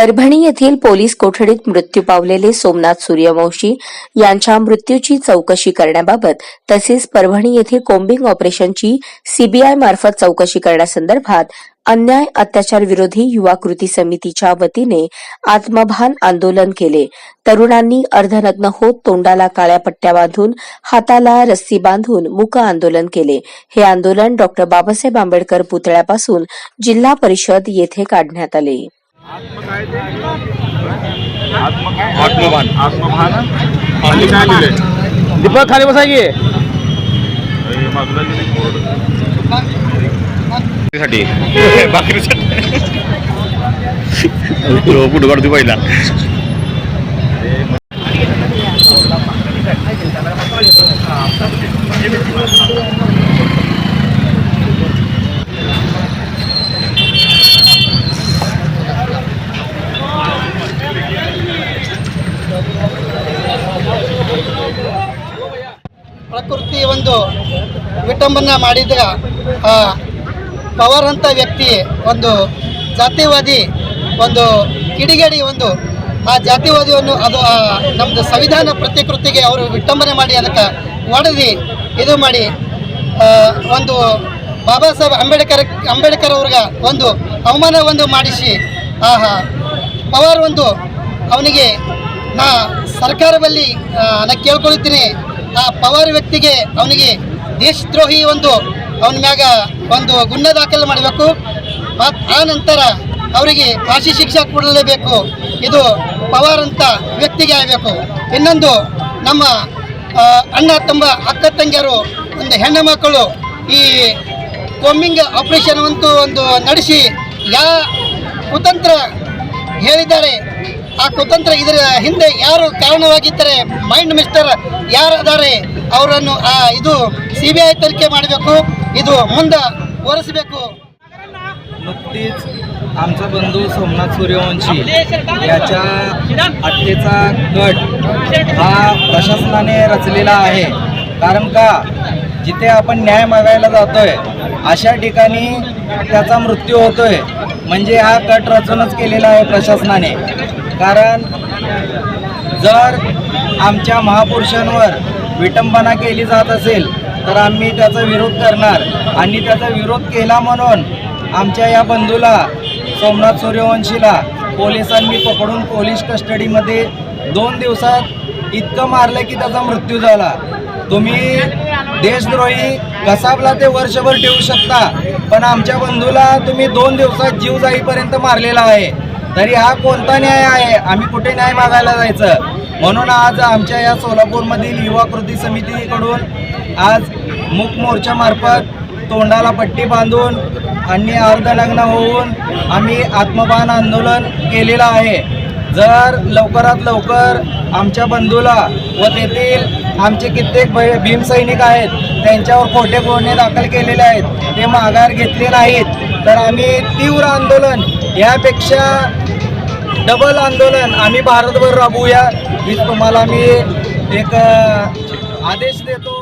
परभणी येथील पोलीस कोठडीत मृत्यू पावलेले सोमनाथ सूर्यवंशी यांच्या मृत्यूची चौकशी करण्याबाबत तसेच परभणी येथील कोम्बिंग ऑपरेशनची सीबीआय मार्फत चौकशी करण्यासंदर्भात अन्याय अत्याचार विरोधी युवा कृती समितीच्या वतीने आत्मभान आंदोलन केले. तरुणांनी अर्धनग्न होत तोंडाला काळ्या पट्ट्या बांधून हाताला रस्सी बांधून मुक आंदोलन केले. हे आंदोलन डॉ. बाबासाहेब आंबेडकर पुतळ्यापासून जिल्हा परिषद येथे काढण्यात आले. आत्मभान. आत्मभान. आणि काय लिहिलंय दीपक खाली बसा की. बाजूला लिहिलंय बोर्ड. साठी भाकरीसाठी कुठं काढतो पहिला. ಪ್ರಕೃತಿ ಒಂದು ವಿಟಂಬನ ಮಾಡಿದ ಪವರ್ ಅಂತ ವ್ಯಕ್ತಿ, ಒಂದು ಜಾತಿವಾದಿ, ಒಂದು ಕಿಡಿಗೇಡಿ ಒಂದು, ಆ ಜಾತಿವಾದಿಯನ್ನು ಅದು ನಮ್ಮದು ಸಂವಿಧಾನ ಪ್ರತಿಕೃತಿಗೆ ಅವರು ವಿಟಂಬನೆ ಮಾಡಿ ಅದಕ್ಕೆ ಒಡೆದು ಇದು ಮಾಡಿ ಒಂದು ಬಾಬಾ ಸಾಹೇಬ್ ಅಂಬೇಡ್ಕರ್ ಅಂಬೇಡ್ಕರ್ ಅವ್ರಿಗೆ ಒಂದು ಅವಮಾನ ಒಂದು ಮಾಡಿಸಿ, ಆಹಾ, ಪವರ್ ಒಂದು ಅವನಿಗೆ ನಾ ಸರ್ಕಾರದಲ್ಲಿ ನಾನು ಕೇಳ್ಕೊಳ್ತೀನಿ. ಆ ಪವರ್ ವ್ಯಕ್ತಿಗೆ ಅವನಿಗೆ ದೇಶದ್ರೋಹಿ ಒಂದು ಅವನ ಮ್ಯಾಗ ಒಂದು ಗುನ್ನ ದಾಖಲೆ ಮಾಡಬೇಕು. ಮತ್ತು ಆ ನಂತರ ಅವರಿಗೆ ಫಾಶಿ ಶಿಕ್ಷೆ ಕೊಡಲೇಬೇಕು. ಇದು ಪವರ್ ಅಂತ ವ್ಯಕ್ತಿಗೆ ಆಗಬೇಕು. ಇನ್ನೊಂದು ನಮ್ಮ ಅಣ್ಣ ತಮ್ಮ, ಅಕ್ಕ ತಂಗಿಯರು, ಒಂದು ಹೆಣ್ಣು ಮಕ್ಕಳು ಈ ಕೊಮ್ಮಿಂಗ್ ಆಪರೇಷನ್ ಅಂತೂ ಒಂದು ನಡೆಸಿ ಯಾ ಕುತಂತ್ರ ಹೇಳಿದ್ದಾರೆ. ಆ ಕುತಂತ್ರ ಇದರ ಹಿಂದೆ ಯಾರು ಕಾರಣವಾಗಿದ್ದರೆ ಮೈಂಡ್ ಮಿಸ್ಟರ್ ಯಾರದಾರೆ ಅವರನ್ನು ಆ ಇದು ಸಿ ಬಿ ಐ ತನಿಖೆ ಮಾಡಬೇಕು ಇದು ಮುಂದೆ ಒರೆಸಬೇಕು नुकतीच आमचा बंधू सोमनाथ सूर्यवंशी याच्या हत्येचा गट हा प्रशासनाने रचलेला आहे कारण का जिथे आपण न्याय मागायला जातोय अशा ठिकाणी त्याचा मृत्यू होतोय म्हणजे हा कट रचूनच केलेला आहे प्रशासनाने कारण जर आमच्या महापुरुषांवर विटंबना केली जात असेल तर आम्ही त्याचा विरोध करणार. आणि त्याचा विरोध केला म्हणून आमच्या या बंधूला सोमनाथ सूर्यवंशीला पोलिसांनी पकडून पोलीस कस्टडीमध्ये दोन दिवसात इतकं मारलं की त्याचा मृत्यू झाला. तुम्ही देशद्रोही कसाबला ते वर्षभर ठेवू शकता पण आमच्या बंधूला तुम्ही दोन दिवसात जीव जाईपर्यंत मारलेला आहे. तरी हा कोणता न्याय आहे? आम्ही कुठे न्याय मागायला जायचं? म्हणून आज आमच्या या सोलापूरमधील युवा कृती समितीकडून आज मूक मोर्चामार्फत तोंडाला पट्टी बांधून आणि अर्धनग्न होऊन आम्ही आत्मभान आंदोलन केलेलं आहे. जर लवकरात लवकर आमच्या बंधूला व तेथील आमचे कित्येक भय- भीमसैनिक आहेत त्यांच्यावर खोटे गुन्हे दाखल केलेले आहेत ते माघार घेतले नाहीत. तर आम्ही तीव्र आंदोलन यापेक्षा डबल आंदोलन आम्ही भारतभर राबवूया हीच तुम्हाला मी एक आदेश देतो.